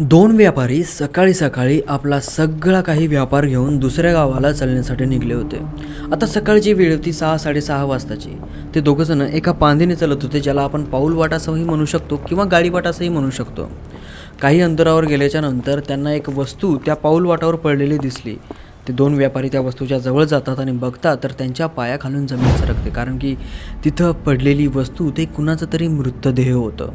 दोन व्यापारी सकाळी सकाळी आपला सगळा काही व्यापार घेऊन दुसऱ्या गावाला चालण्यासाठी निघले होते. आता सकाळची वेळ होती सहा साडेसहा वाजताची. ते दोघंजण एका पांधीने चालत होते ज्याला आपण पाऊल वाटासंही म्हणू शकतो किंवा गाडी वाटासंही म्हणू शकतो. काही अंतरावर गेल्याच्यानंतर त्यांना एक वस्तू त्या पाऊल वाटावर पडलेली दिसली. ते दोन व्यापारी त्या वस्तूच्या जवळ जातात आणि बघतात तर त्यांच्या पायाखालून जमीन सरकते कारण की तिथं पडलेली वस्तू ते कुणाचं तरी मृतदेह होतं.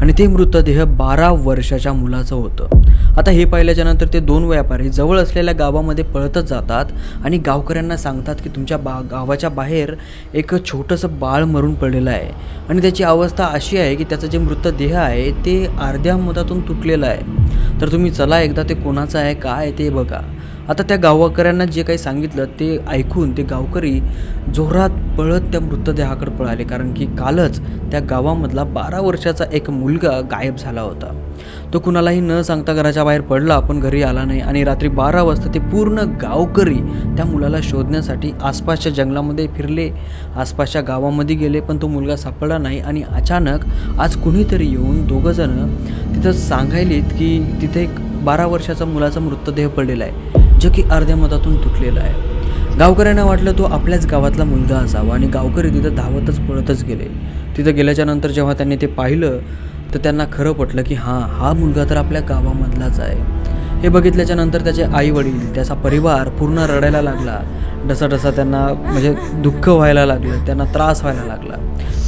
आणि ते मृतदेह बारा वर्षाच्या मुलाचं होतं. आता हे पाहिल्याच्या नंतर ते दोन व्यापारी जवळ असलेल्या गावामध्ये पळतच जातात आणि गावकऱ्यांना सांगतात की तुमच्या बा गावाच्या बाहेर एक छोटंसं बाळ मरून पडलेलं आहे. आणि त्याची अवस्था अशी आहे की त्याचं जे मृतदेह आहे ते अर्ध्या मधातून तुटलेलं आहे. तर तुम्ही चला एकदा ते कोणाचं आहे काय आहे ते बघा. आता त्या गावकऱ्यांना जे काही सांगितलं ते ऐकून ते गावकरी जोरात पळत त्या मृतदेहाकडे पळाले. कारण की कालच त्या गावामधला बारा वर्षाचा एक मुलगा गायब झाला होता. तो कुणालाही न सांगता घराच्या बाहेर पडला. पण घरी आला नाही आणि रात्री बारा वाजता ते पूर्ण गावकरी त्या मुलाला शोधण्यासाठी आसपासच्या जंगलामध्ये फिरले. आसपासच्या गावामध्ये गेले पण तो मुलगा सापडला नाही आणि अचानक आज कुणीतरी येऊन दोघंजणं तिथं सांगायलीत की तिथे एक बारा वर्षाचा मुलाचा मृतदेह पडलेला आहे. जो की अर्ध्या मतातून तुटलेला आहे. गावकऱ्यांना वाटलं तो आपल्याच गावातला मुलगा असावा आणि गावकरी तिथं धावतच पळतच गेले. तिथं गेल्याच्यानंतर जेव्हा त्यांनी ते पाहिलं तर त्यांना खरं पटलं की हां हा मुलगा तर आपल्या गावामधलाच आहे. हे बघितल्याच्या नंतर त्याचे आई वडील त्याचा परिवार पूर्ण रडायला लागला. डसाडसा त्यांना म्हणजे दुःख व्हायला लागलं त्यांना त्रास व्हायला लागला.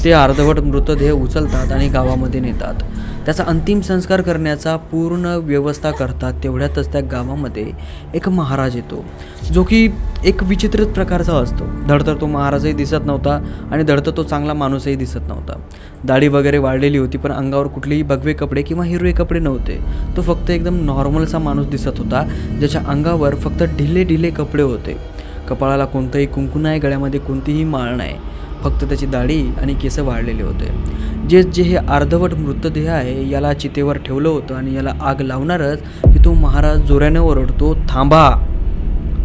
ते अर्धवट मृतदेह उचलतात आणि गावामध्ये नेतात. त्याचा अंतिम संस्कार करण्याचा पूर्ण व्यवस्था करतात तेवढ्यातच त्या गावामध्ये एक महाराज येतो. जो की एक विचित्रच प्रकारचा असतो. धडतर तो महाराजही दिसत नव्हता आणि धडतर तो चांगला माणूसही दिसत नव्हता. दाढी वगैरे वाढलेली होती पण अंगावर कुठलेही भगवे कपडे किंवा हिरवे कपडे नव्हते. तो फक्त एकदम नॉर्मलचा माणूस दिसत होता ज्याच्या अंगावर फक्त ढिले ढिले कपडे होते. कपाळाला कोणतंही कुंकू नाही गळ्यामध्ये कोणतीही माळ नाही. फक्त त्याची दाढी आणि केस वाढलेले होते. जे जे हे अर्धवट मृतदेह आहे याला चितेवर ठेवलं होतं आणि याला आग लावणारच की तो महाराज जोऱ्याने ओरडतो थांबा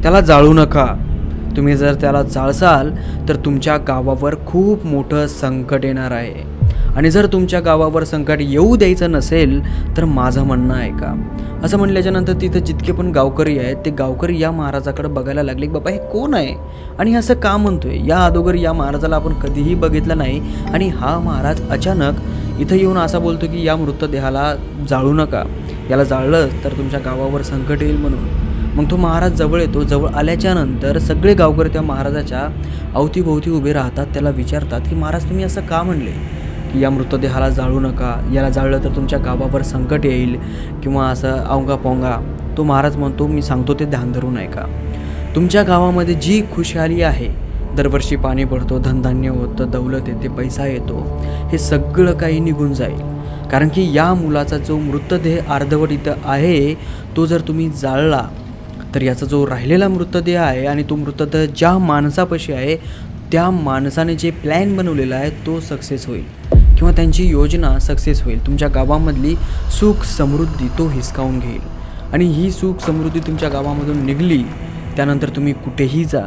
त्याला जाळू नका. तुम्ही जर त्याला जाळसाल तर तुमच्या गावावर खूप मोठं संकट येणार आहे. आणि जर तुमच्या गावावर संकट येऊ द्यायचं नसेल तर माझं म्हणणं आहे का? असं म्हटल्याच्यानंतर तिथं जितके पण गावकरी आहेत ते गावकरी या महाराजाकडे बघायला लागले की बाबा हे कोण आहे? आणि हे असं का म्हणतोय? या अगोदर या महाराजाला आपण कधीही बघितलं नाही. आणि हा महाराज अचानक इथं येऊन असा बोलतो की या मृतदेहाला जाळू नका. याला जाळलं तर तुमच्या गावावर संकट येईल म्हणून. मग तो महाराज जवळ येतो. जवळ आल्याच्यानंतर सगळे गावकरी त्या महाराजाच्या अवतीभोवती उभे राहतात. त्याला विचारतात की महाराज तुम्ही असं का म्हणले? या मृतदेहाला जाळू नका. याला जाळलं तर तुमच्या गावावर संकट येईल किंवा असं अवंगा पोंगा तो महाराज म्हणतो मी सांगतो ते ध्यान धरून ऐका. तुमच्या गावामध्ये जी खुशहाली आहे दरवर्षी पाणी पडतो धनधान्य होतं दौलत येते पैसा येतो हे सगळं काही निघून जाईल. कारण की या मुलाचा जो मृतदेह अर्धवट इथं आहे तो जर तुम्ही जाळला तर याचा जो राहिलेला मृतदेह आहे आणि तो मृतदेह ज्या माणसापाशी आहे त्या माणसाने जे प्लॅन बनवलेला आहे तो सक्सेस होईल. किंवा त्यांची योजना सक्सेस होईल. तुमच्या गावामधली सुख समृद्धी तो हिसकावून घेईल. आणि ही सुख समृद्धी तुमच्या गावामधून निघली त्यानंतर तुम्ही कुठेही जा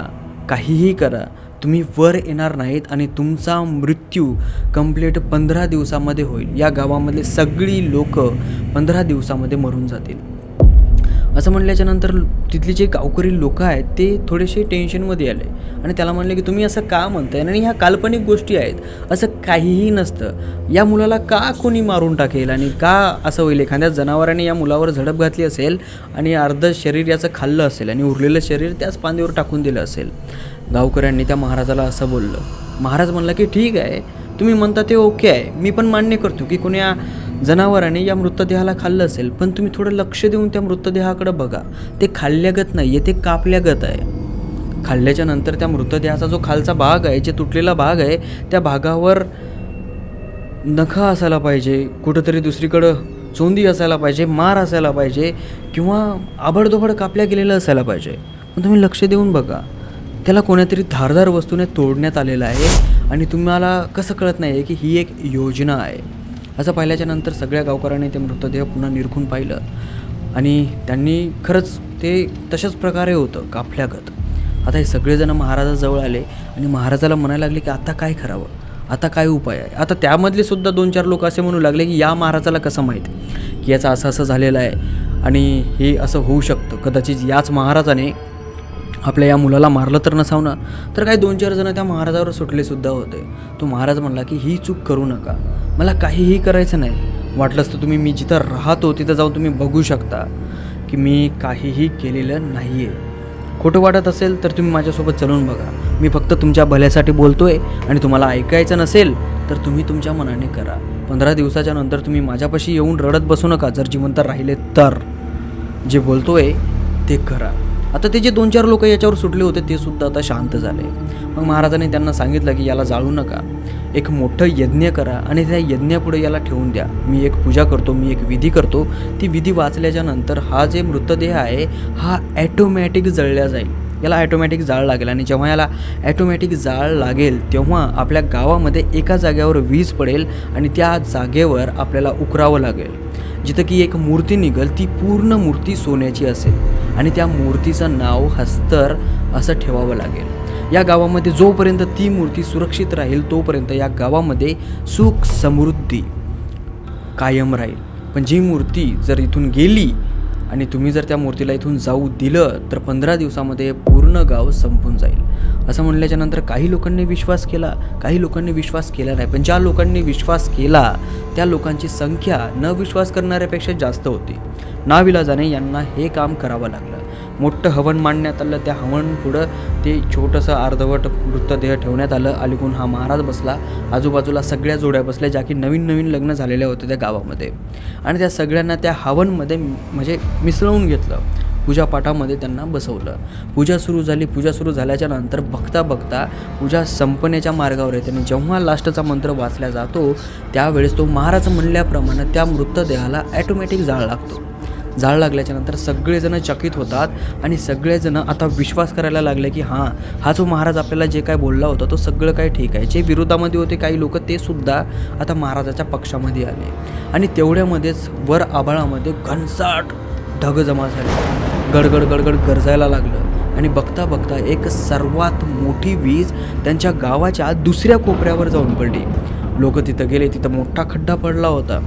काहीही करा तुम्ही वर येणार नाहीत आणि तुमचा मृत्यू कंप्लीट पंधरा दिवसामध्ये होईल. या गावामधले सगळी लोक पंधरा दिवसामध्ये मरून जातील. असं म्हणल्याच्या नंतर तिथले जे गावकरी लोक आहेत ते थोडेसे टेन्शनमध्ये आले. आणि त्याला म्हणले की तुम्ही असं का म्हणताय? आणि ह्या काल्पनिक गोष्टी आहेत. असं काहीही नसतं. या मुलाला का कोणी मारून टाकेल? आणि का असं होईल? एखाद्या जनावराने या मुलावर झडप घातली असेल आणि अर्ध शरीर याचं खाल्लं असेल आणि उरलेलं शरीर त्याच पांदेवर टाकून दिलं असेल? गावकऱ्यांनी त्या महाराजाला असं बोललं. महाराज म्हणला की ठीक आहे. तुम्ही म्हणता ते ओके आहे. मी पण मान्य करतो की कोण्या जनावराने या मृतदेहाला खाल्लं असेल पण तुम्ही थोडं लक्ष देऊन त्या मृतदेहाकडे बघा. ते खाल्ल्यागत नाही आहे ते कापल्यागत आहे. खाल्ल्याच्या नंतर त्या मृतदेहाचा जो खालचा भाग आहे जे तुटलेला भाग आहे त्या भागावर नखा असायला पाहिजे कुठंतरी दुसरीकडं चोंदी असायला पाहिजे मार असायला पाहिजे किंवा आबडधोबड कापल्या गेलेलं असायला पाहिजे. पण तुम्ही लक्ष देऊन बघा. त्याला कोण्यातरी धारदार वस्तूने तोडण्यात आलेलं आहे आणि तुम्हाला कसं कळत नाही आहे की ही एक योजना आहे. असं पाहिल्याच्या नंतर सगळ्या गावकऱ्यांनी ते मृतदेह पुन्हा निरखून पाहिलं. आणि त्यांनी खरंच ते तशाच प्रकारे होतं कापल्यागत आता हे सगळेजण महाराजाजवळ आले आणि महाराजाला म्हणायला लागले की आता काय करावं? आता काय उपाय आहे? आता त्यामधले सुद्धा दोन चार लोक असे म्हणू लागले की या महाराजाला कसं माहीत? की याचा असं असं झालेलं आहे. आणि हे असं होऊ शकतं. कदाचित याच महाराजाने आपल्या या मुलाला मारलं तर नसावं ना? तर काही दोन चार जण त्या महाराजावर सुटलेसुद्धा होते. तो महाराज म्हणला की ही चूक करू नका. मला काहीही करायचं नाही. वाटलंच तर तुम्ही मी जिथं राहतो तिथं जाऊन तुम्ही बघू शकता की मी काहीही केलेलं नाही आहे खोटं वाटत असेल तर तुम्ही माझ्यासोबत चलून बघा. मी फक्त तुमच्या भल्यासाठी बोलतो आहे आणि तुम्हाला ऐकायचं नसेल तर तुम्ही तुमच्या मनाने करा. पंधरा दिवसाच्या नंतर तुम्ही माझ्यापाशी येऊन रडत बसू नका जर जिवंत राहिले तर. जे बोलतो आहे ते करा. आता ते जे दोन चार लोक याच्यावर सुटले होते ते सुद्धा आता शांत झाले. मग महाराजांनी त्यांना सांगितलं की याला जाळू नका. एक मोठं यज्ञ करा आणि त्या यज्ञापुढे याला ठेवून द्या. मी एक पूजा करतो मी एक विधी करतो. ती विधी वाचल्याच्या नंतर हा जे मृतदेह आहे हा ॲटोमॅटिक जळल्या जाईल. याला ॲटोमॅटिक जाळ लागेल आणि जेव्हा याला ॲटोमॅटिक जाळ लागेल तेव्हा आपल्या गावामध्ये एका जागेवर वीज पडेल आणि त्या जागेवर आपल्याला उकरावं लागेल. जिथं की एक मूर्ती निघल ती पूर्ण मूर्ती सोन्याची असेल. आणि त्या मूर्तीचं नाव हस्तर असं ठेवावं लागेल. या गावामध्ये जोपर्यंत ती मूर्ती सुरक्षित राहील तोपर्यंत या गावामध्ये सुख समृद्धी कायम राहील. पण जी मूर्ती जर इथून गेली आणि तुम्ही जर त्या मूर्तीला इथून जाऊ दिलं तर पंधरा दिवसामध्ये पूर्ण गाव संपून जाईल. असं म्हणल्याच्या नंतर काही लोकांनी विश्वास केला काही लोकांनी विश्वास केला नाही. पण ज्या लोकांनी विश्वास केला त्या लोकांची संख्या न विश्वास करणाऱ्यापेक्षा जास्त होती. नाविलाजाने यांना हे काम करावं लागलं. मोठं हवन मांडण्यात आलं. त्या हवन पुढं ते छोटंसं अर्धवट मृतदेह ठेवण्यात आलं. अलीकडून हा महाराज बसला. आजूबाजूला सगळ्या जोड्या बसल्या ज्या की नवीन नवीन लग्न झालेल्या होत्या त्या गावामध्ये. आणि त्या सगळ्यांना त्या हवनमध्ये म्हणजे मिसळून घेतलं. पूजापाठामध्ये त्यांना बसवलं. पूजा सुरू झाली. पूजा सुरू झाल्याच्यानंतर बघता बघता पूजा संपण्याच्या मार्गावर येते. आणि जेव्हा लास्टचा मंत्र वाचला जातो त्यावेळेस तो महाराज म्हणल्याप्रमाणे त्या मृतदेहाला ॲटोमॅटिक जाळ लागतो. जाळ लागल्याच्या नंतर सगळेजण चकित होतात आणि सगळेजण आता विश्वास करायला लागले की हां हा जो महाराज आपल्याला जे काय बोलला होता तो सगळं काही ठीक आहे. जे विरोधामध्ये होते काही लोक ते सुद्धा आता महाराजाच्या पक्षामध्ये आले. आणि तेवढ्यामध्येच वर आभाळामध्ये घनसाट ढग जमा झाले. गडगड गडगड गरजायला लागलं. आणि बघता बघता एक सर्वात मोठी वीज त्यांच्या गावाच्या दुसऱ्या कोपऱ्यावर जाऊन पडली. लोक तिथं गेले तिथं मोठा खड्डा पडला होता.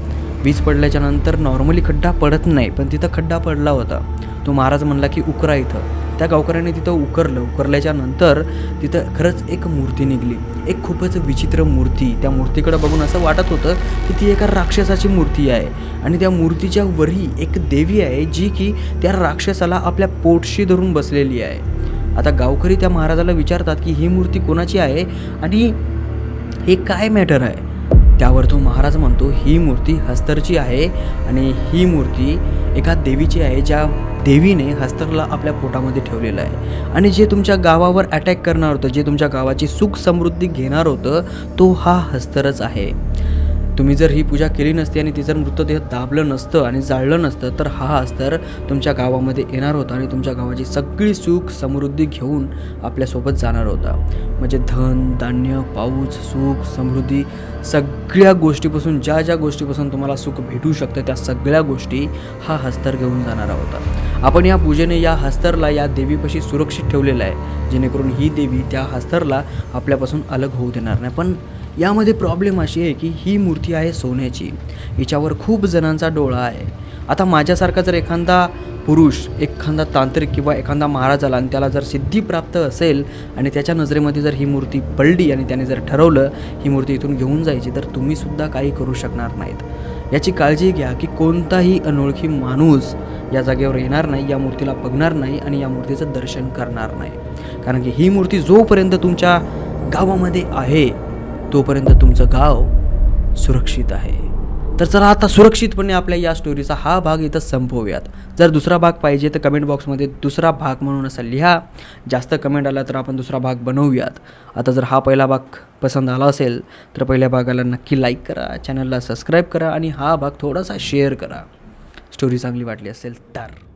वीज पडल्याच्या नंतर नॉर्मली खड्डा पडत नाही पण तिथं खड्डा पडला होता. तो महाराज म्हणला की उकरा इथं. त्या गावकऱ्याने तिथं उकरलं. उकरल्याच्या नंतर तिथं खरंच एक मूर्ती निघली. एक खूपच विचित्र मूर्ती. त्या मूर्तीकडे बघून असं वाटत होतं की ती एका राक्षसाची मूर्ती आहे. आणि त्या मूर्तीच्या वरी एक देवी आहे जी की त्या राक्षसाला आपल्या पोटशी धरून बसलेली आहे. आता गावकरी त्या महाराजाला विचारतात की ही मूर्ती कोणाची आहे? आणि हे काय मॅटर आहे? त्यावर तो महाराज म्हणतो ही मूर्ती हस्तरची आहे आणि ही मूर्ती एका देवीची आहे ज्या देवीने हस्तरला आपल्या पोटामध्ये ठेवलेलं आहे. आणि जे तुमच्या गावावर अटॅक करणार होतं जे तुमच्या गावाची सुख समृद्धी घेणार होतं तो हा हस्तरच आहे. तुम्ही जर ही पूजा केली नसती आणि ती जर मृतदेह दाबलं नसतं आणि जाळलं नसतं तर हा अस्तर तुमच्या गावामध्ये येणार होता आणि तुमच्या गावाची सगळी सुख समृद्धी घेऊन आपल्यासोबत जाणार होता. म्हणजे धन धान्य पाऊस सुख समृद्धी सगळ्या गोष्टीपासून ज्या ज्या गोष्टीपासून तुम्हाला सुख भेटू शकतं त्या सगळ्या गोष्टी हा हस्तर घेऊन जाणारा होता. आपण या पूजेने या हस्तरला या देवीपाशी सुरक्षित ठेवलेला आहे जेणेकरून ही देवी त्या हस्तरला आपल्यापासून अलग होऊ देणार नाही. पण यामध्ये प्रॉब्लेम अशी आहे की ही मूर्ती आहे सोन्याची. हिच्यावर खूप जणांचा डोळा आहे. आता माझ्यासारखा जर एखादा पुरुष एखादा तांत्रिक किंवा एखादा महाराज आला आणि त्याला जर सिद्धी प्राप्त असेल आणि त्याच्या नजरेमध्ये जर ही मूर्ती पडली आणि त्याने जर ठरवलं ही मूर्ती इथून घेऊन जायची तर तुम्हीसुद्धा काही करू शकणार नाहीत. याची काळजी घ्या की कोणताही अनोळखी माणूस या जागेवर येणार नाही या मूर्तीला बघणार नाही आणि या मूर्तीचं दर्शन करणार नाही. कारण की ही मूर्ती जोपर्यंत तुमच्या गावामध्ये आहे तोपर्यंत तुमचं गाव सुरक्षित आहे. तर चला आता सुरक्षितपणे आपल्या या स्टोरीचा हा भाग इथं संपवूयात. जर दुसरा भाग पाहिजे तर कमेंट बॉक्समध्ये दुसरा भाग म्हणून असं लिहा. जास्त कमेंट आला तर आपण दुसरा भाग बनवूयात. आता जर हा पहिला भाग पसंत आला असेल तर पहिल्या भागाला नक्की लाईक करा चॅनलला सबस्क्राईब करा आणि हा भाग थोडासा शेअर करा. स्टोरी चांगली वाटली असेल तर.